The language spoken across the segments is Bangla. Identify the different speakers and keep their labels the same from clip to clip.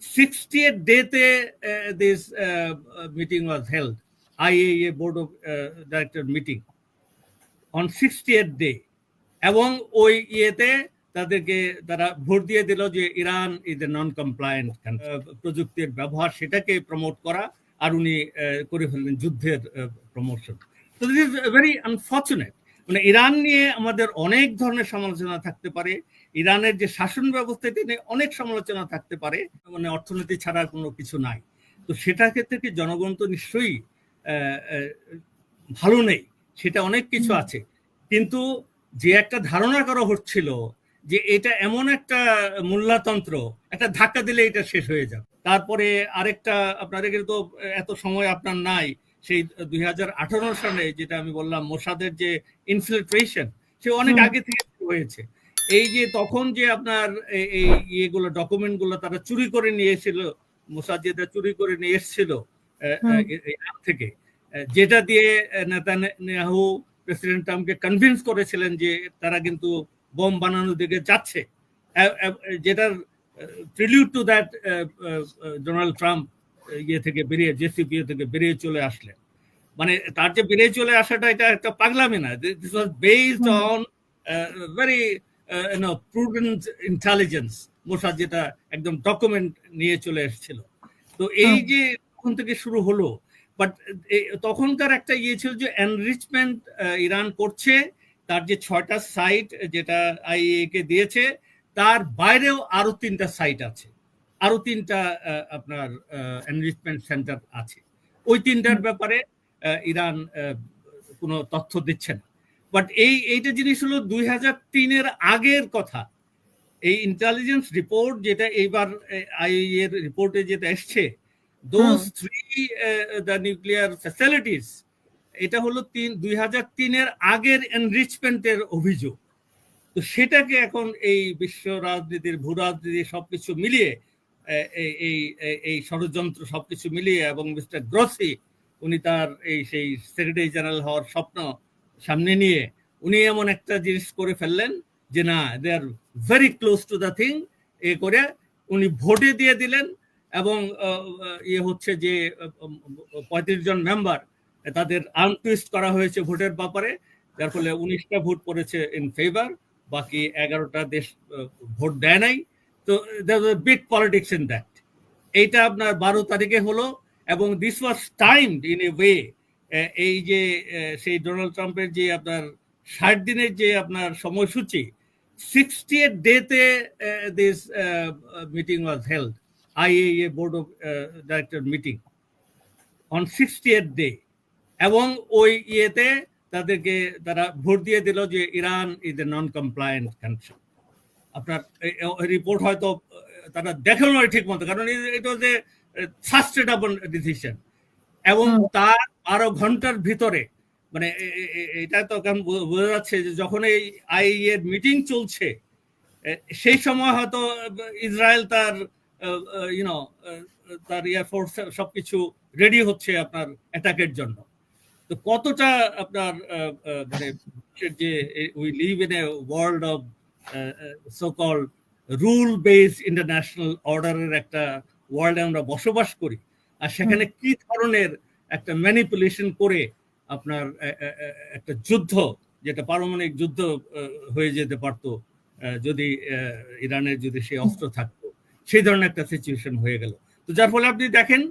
Speaker 1: 60th day uh, this uh, uh, meeting was held IAEA board of uh, director meeting. On 60th day এবং ওই ইয়েতে তাদেরকে তারা ভোট দিয়ে দিল যে Iran is a non compliant প্রযুক্তির ব্যবহার সেটাকে প্রমোট করা আর উনি করে ফেললেন যুদ্ধের প্রমোশন তো দিস ইজ ভেরি আনফর্চুনেট মানে ইরান নিয়ে আমাদের অনেক ধরনের সমালোচনা থাকতে পারে। ইরানের যে শাসন ব্যবস্থা এটা নিয়ে অনেক সমালোচনা থাকতে পারে। মানে অর্থনীতি ছাড়া কোনো কিছু নাই। তো সেটা ক্ষেত্রে কি জনগণ তো নিশ্চয়ই ভালো নেই সেটা অনেক কিছু আছে। কিন্তু যে একটা ধারণা করা হচ্ছিল যে এটা এমন একটা মূল্যতন্ত্র একটা ধাক্কা দিলে এটা শেষ হয়ে যাবে। তারপরে আরেকটা আপনার তো এত সময় আপনার নাই সেই দুই হাজার আঠারো সালে যেটা আমি বললাম মোসাদের যে ইনফিল্ট্রেশন সে অনেক আগে থেকে হয়েছে। এই যে তখন যে আপনার এই- ইয়েগুলো ডকুমেন্টগুলো তারা চুরি করে নিয়ে এসেছিল মোসাদ যেটা চুরি করে নিয়ে এসেছিল থেকে যেটা দিয়ে নেতানিয়াহু প্রেসিডেন্ট ট্রাম্পকে কনভিন্স করেছিলেন যে তারা কিন্তু বোম বানানোর দিকে যাচ্ছে। যেটার prelude to that Donald Trump ইয়ে থেকে বেরিয়ে জেসিপিএ থেকে বেরিয়ে চলে আসলেন। মানে তার যে বেরিয়ে চলে আসাটা এটা একটা পাগলামি না। This was based. On very no prudent intelligence Mossad যেটা একদম ডকুমেন্ট নিয়ে চলে এসেছিল। তো এই যে তখন থেকে শুরু হলো বাট তখনকার একটা ইয়ে ছিল যে এনরিচমেন্ট ইরান করছে তার যে ছয়টা সাইট যেটা আইএ কে দিয়েছে তার বাইরেও আরও তিনটা সাইট আছে। আরও তিনটা আপনার এনরিচমেন্ট সেন্টার আছে। ওই তিনটার ব্যাপারে ইরান কোনো তথ্য দিচ্ছে না। বাট এই এইটা জিনিস হলো দুই হাজার তিনের আগের কথা। এই ইন্টেলিজেন্স রিপোর্ট যেটা এইবার আইএ এর রিপোর্টে যেটা এসছে those three the nuclear facilities এটা হলো তিন দুই হাজার তিনের আগের এনরিচমেন্টের অভিযোগ। তো সেটাকে এখন এই বিশ্ব রাজনীতির ভূ রাজনীতি সবকিছু মিলিয়ে এই এই ষড়যন্ত্র সবকিছু মিলিয়ে এবং মিস্টার গ্রসি, উনি তার এই সেই সেক্রেটারি জেনারেল হওয়ার স্বপ্ন সামনে নিয়ে উনি এমন একটা জিনিস করে ফেললেন যে না they are very close to the thing এ করে উনি ভোটে দিয়ে দিলেন এবং ইয়ে হচ্ছে যে পঁয়ত্রিশ জন মেম্বার তাদের আনটুইস্ট করা হয়েছে ভোটের ব্যাপারে, যার ফলে উনিশটা ভোট পড়েছে ইন ফেভার বাকি এগারোটা দেশ ভোট দেয় নাই। তো বিগ পলিটিক্স ইন দ্যাট এইটা আপনার বারো তারিখে হলো এবং this was timed in a way এই যে সেই ডোনাল্ড ট্রাম্পের যে আপনার ষাট দিনের যে আপনার সময়সূচি সিক্সটি এইট ডেতে this meeting was held IA board of director meeting on sixty eight day এবং ওই ইয়েতে তাদেরকে তারা ভোট দিয়ে দিল যে Iran is a non compliant country আপনার রিপোর্ট হয়তো তারা দেখেও নয় ঠিক মতো কারণ এটা যে সাস্টেনেবল ডিসিশন এবং তার বারো ঘণ্টার ভিতরে মানে এটা তো কেমন বোঝা যাচ্ছে যে যখন এই আই এর মিটিং চলছে সেই সময় হয়তো ইসরায়েল তার ইউনো তার এয়ারফোর্স সবকিছু রেডি হচ্ছে আপনার অ্যাটাকের জন্য। তো কতটা আপনার মানে যে we live in a world of so call rule base international অর্ডারের একটা ওয়ার্ল্ডে আমরা বসবাস করি। আর সেখানে কি ধরনের একটা ম্যানিপুলেশন করে আপনার একটা যুদ্ধ যেটা পারমাণবিক যুদ্ধ হয়ে যেতে পারতো যদি ইরানের যদি সেই অস্ত্র থাকতো সেই ধরনের একটা সিচুয়েশন হয়ে গেল। তো যার ফলে আপনি দেখেন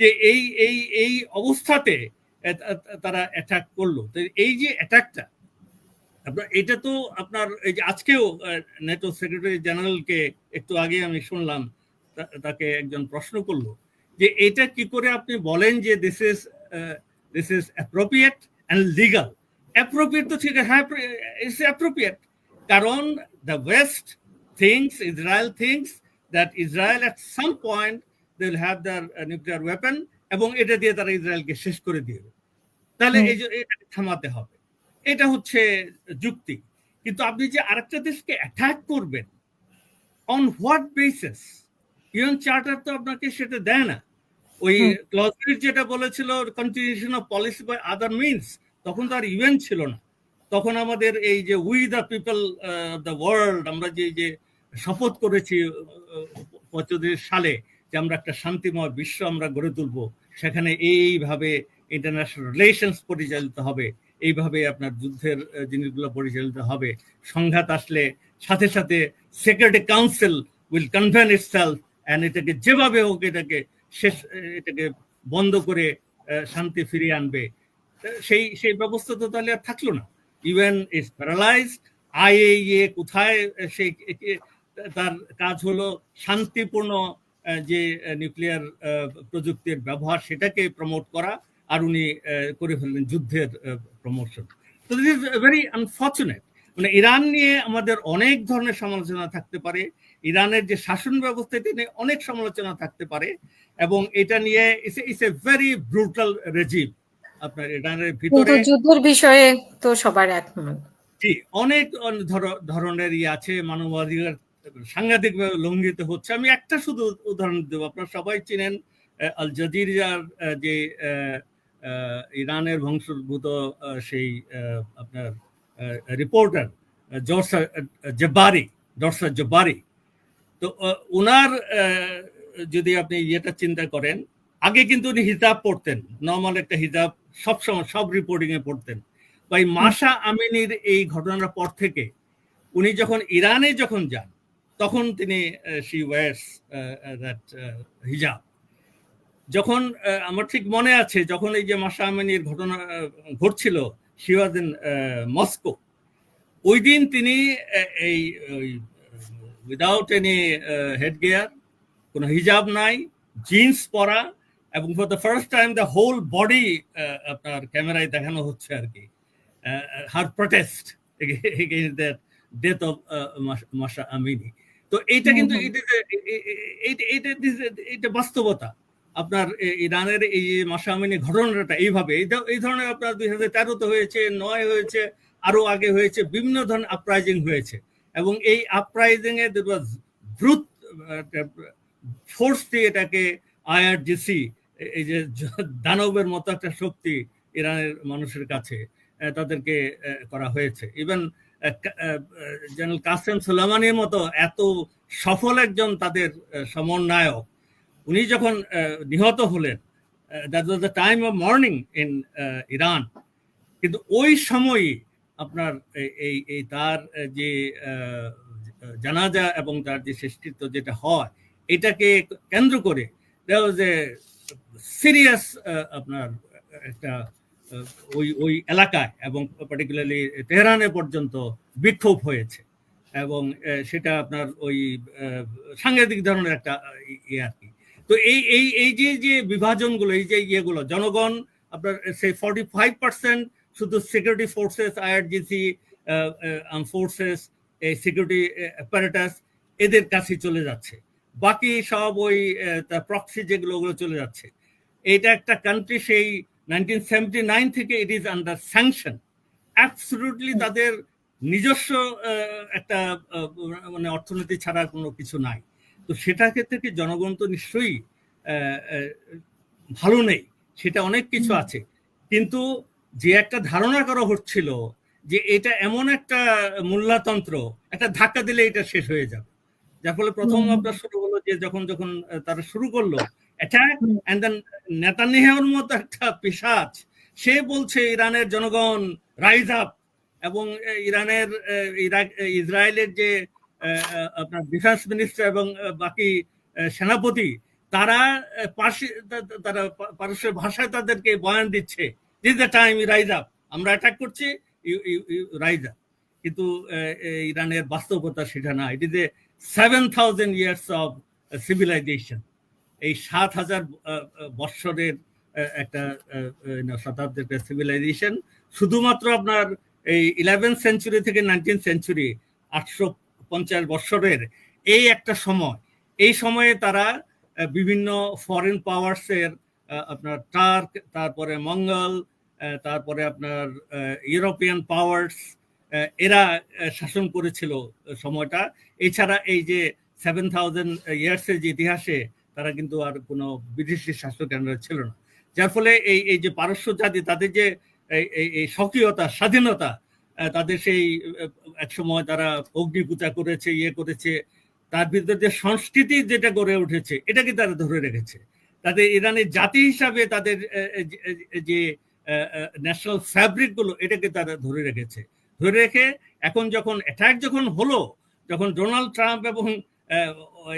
Speaker 1: যে এই এই এই অবস্থাতে তারা অ্যাটাক করল। তো এই যে অ্যাটাকটা আপনার এটা তো আপনার এই যে আজকেও নেটো সেক্রেটারি জেনারেলকে একটু আগে আমি শুনলাম তাকে একজন প্রশ্ন করল যে এটা কি করে আপনি বলেন যে this is this is appropriate and legal appropriate তো ঠিক আছে হ্যাঁ ইটস অ্যাপ্রোপ্রিয়েট কারণ the west thinks Israel thinks that Israel at some point they will have their nuclear weapon এবং এটা দিয়ে তারা ইসরায়েলকে শেষ করে দিবে। তাহলে এই যে এটাকে থামাতে হবে। এটা হচ্ছে যুক্তি। কিন্তু আপনি যে আরেকটা দেশকে অ্যাটাক করবেন on what basis UN charter তো আপনাকে সেটা দেয় না। ওই
Speaker 2: হুম।
Speaker 1: যেটা বলেছিল continuation of policy by other means তখন তো আর ইউএন ছিল না। তখন আমাদের এই যে we the people the world আমরা যে যে শপথ করেছি পঁয়ত্রিশ সালে যে আমরা একটা শান্তিময় বিশ্ব আমরা গড়ে তুলব সেখানে এইভাবে ইন্টারন্যাশনাল রিলেশনস পরিচালিত হবে। এইভাবে আপনার যুদ্ধের জিনিসগুলো পরিচালিত হবে। সংঘাত আসলে সাথে সাথে secretary council will convene itself and এটাকে যেভাবে হোক এটাকে শেষ এটাকে বন্ধ করে শান্তি ফিরিয়ে আনবে। সেই সেই ব্যবস্থা তো তাহলে আর থাকল না। ইউএন ইজ প্যারালাইজড আইএইএ কোথায় সেই তার কাজ হলো শান্তিপূর্ণ যে নিউক্লিয়ার প্রযুক্তির ব্যবহার সেটাকে প্রমোট করা। আর উনি করে ফেললেন যুদ্ধের প্রমোশন তো দিস ইজ ভেরি আনফর্চুনেট মানে ইরান নিয়ে আমাদের অনেক ধরনের সমালোচনা থাকতে পারে। ইরানের যে শাসন ব্যবস্থা এটা নিয়ে অনেক সমালোচনা থাকতে পারে এবং এটা নিয়ে it's a very brutal regime আপনার ইরানের ভিতরে
Speaker 2: যুদ্ধের বিষয়ে তো সবার একমত।
Speaker 1: জি অনেক ধরনের ইয়ে আছে মানবাধিকার সাংঘাতিকভাবে লঙ্ঘিত হচ্ছে। আমি একটা শুধু উদাহরণ দেবো আপনারা সবাই চিনেন আল জাজিরার যে ইরানের বংশোদ্ভূত সেই আপনার রিপোর্টার জর্সা জব্বারি জর্সা জব্বারি। তো ওনার যদি আপনি ইয়েটা চিন্তা করেন, আগে কিন্তু উনি হিজাব পড়তেন, নর্মাল একটা হিজাব সবসময় সব রিপোর্টিং এ পড়তেন এই মাসা আমিনীর এই ঘটনার পর থেকে উনি যখন ইরানে যখন যান, তখন তিনি শি ওয়ার্স দ্যাট হিজাব। যখন আমার ঠিক মনে আছে যখন এই যে মাসা আমিনীর ঘটনা ঘটছিল শি ওয়াজ ইন মস্কো ওই দিন তিনি এই উইদাউট এনি হেড গিয়ার কোনো হিজাব নাই জিন্স পরা এবং for the first time the whole body আপনার ক্যামেরায় দেখানো হচ্ছে আর কি her protest that death of Mahsa Amini. তো এইটা কিন্তু এইটা বাস্তবতা। আপনার ইরানের এই মাসা আমিনী ঘটনাটা এইভাবে, এই ধরনের আপনার দুই হাজার তেরোতে হয়েছে, নয় হয়েছে, আরও আগে হয়েছে, বিভিন্ন ধরনের আপরাইজিং হয়েছে। এবং এই আপরাইজিং এ দ্রুত ফোর্স দিয়ে এটাকে আইআরজিসি এই যে দানবের মতো একটা শক্তি ইরানের মানুষের কাছে তাদেরকে করা হয়েছে। ইভেন জেনারেল কাসেম সুলামানির মতো এত সফল একজন তাদের সমন্বয়ক উনি যখন নিহত হলেন that was the time of morning in Iran কিন্তু ওই সময়ই আপনার এই এই তার যে জানাজা এবং তার যে শ্রেষ্ঠিত্ব যেটা হয়, এটাকে কেন্দ্র করে দেওয়া যে সিরিয়াস আপনার, একটা ওই ওই এলাকায় এবং পার্টিকুলারলি তেহরানে পর্যন্ত বিক্ষোভ হয়েছে এবং সেটা আপনার ওই সাংঘাতিক ধরনের একটা ইয়ে আর কি। তো এই এই এই যে যে বিভাজনগুলো, এই যে ইয়েগুলো, জনগণ, আপনার সেই ফর্টি ফাইভ পার্সেন্ট শুধু সিকিউরিটি ফোর্সেস আইআরজিসি ফোর্সেস এই সিকিউরিটি অ্যাপারেটাস এদের কাছে চলে যাচ্ছে। বাকি সব ওই প্রক্সি যেগুলো, ওগুলো চলে যাচ্ছে। এটা একটা কান্ট্রি সেই নাইনটিন সেভেন্টি নাইন থেকে it is under sanction absolutely তাদের নিজস্ব একটা মানে অর্থনীতি ছাড়া কোনো কিছু নাই। তো সেটা ক্ষেত্রে কি জনগণ তো নিশ্চয়ই ভালো নেই সেটা অনেক কিছু আছে। কিন্তু যে একটা ধারণা করা হচ্ছিল যে এটা এমন একটা মূল্যতন্ত্র একটা ধাক্কা দিলে এটা শেষ হয়ে যাবে। যার ফলে প্রথম আপনার শুরু হলো যে যখন যখন তারা শুরু করল অ্যাটাক অ্যান্ড দেন নেতানিয়াহুর মতো একটা পিসাচ সে বলছে ইরানের জনগণ রাইজ আপ এবং ইরানের ইসরায়েলের যে আপনার ডিফেন্স মিনিস্টার এবং বাকি সেনাপতি, তারা পার্সি তারা পারস্যের ভাষায় তাদেরকে বয়ান দিচ্ছে। This the time rise up আমরা অ্যাটাক করছি রাইজ আপ কিন্তু ইরানের বাস্তবতা সেটা না। It is a seven thousand years of civilization এই সাত হাজার বৎসরের একটা শতাব্দীর একটা সিভিলাইজেশন শুধুমাত্র আপনার এই ইলেভেন সেঞ্চুরি থেকে নাইনটিন সেঞ্চুরি আটশো পঞ্চাশ বৎসরের এই একটা সময়। এই সময়ে তারা বিভিন্ন ফরেন পাওয়ার্সের আপনার টার্ক তারপরে মঙ্গল তারপরে আপনার ইউরোপিয়ান পাওয়ার্স এরা শাসন করেছিল সময়টা। এছাড়া এই যে সেভেন থাউজেন্ড ইয়ার্সের যে ইতিহাসে তারা কিন্তু আর কোনো বিদেশি শাসক ছিল না। যার ফলে এই এই যে পারস্য জাতি, তাদের যে এই স্বকীয়তা, স্বাধীনতা তাদের সেই এক সময় তারা অগ্নি পূজা করেছে ইয়ে করেছে। তার ভিতরে যে সংস্কৃতি যেটা গড়ে উঠেছে এটাকে তারা ধরে রেখেছে। তাদের ইরানের জাতি হিসাবে তাদের যে- ন্যাশনাল ফ্যাব্রিকগুলো এটাকে তারা ধরে রেখেছে। ধরে রেখে এখন যখন অ্যাটাক যখন হলো যখন ডোনাল্ড ট্রাম্প এবং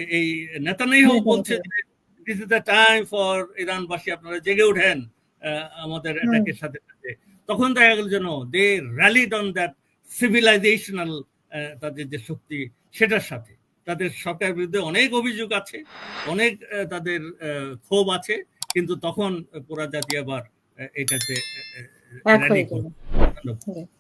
Speaker 1: এই নেতানিয়াহু বলছে। যে this is the time for ইরানবাসী আপনারা জেগে ওঠেন আহ, আমাদের অ্যাটাকের সাথে সাথে তখন দেখা গেল যেন they rallied on that civilisational তাদের যে শক্তি সেটার সাথে তাদের সরকারের বিরুদ্ধে অনেক অভিযোগ আছে অনেক আহ, তাদের ক্ষোভ আছে কিন্তু তখন পুরা জাতি আবার এটাতে। ধন্যবাদ।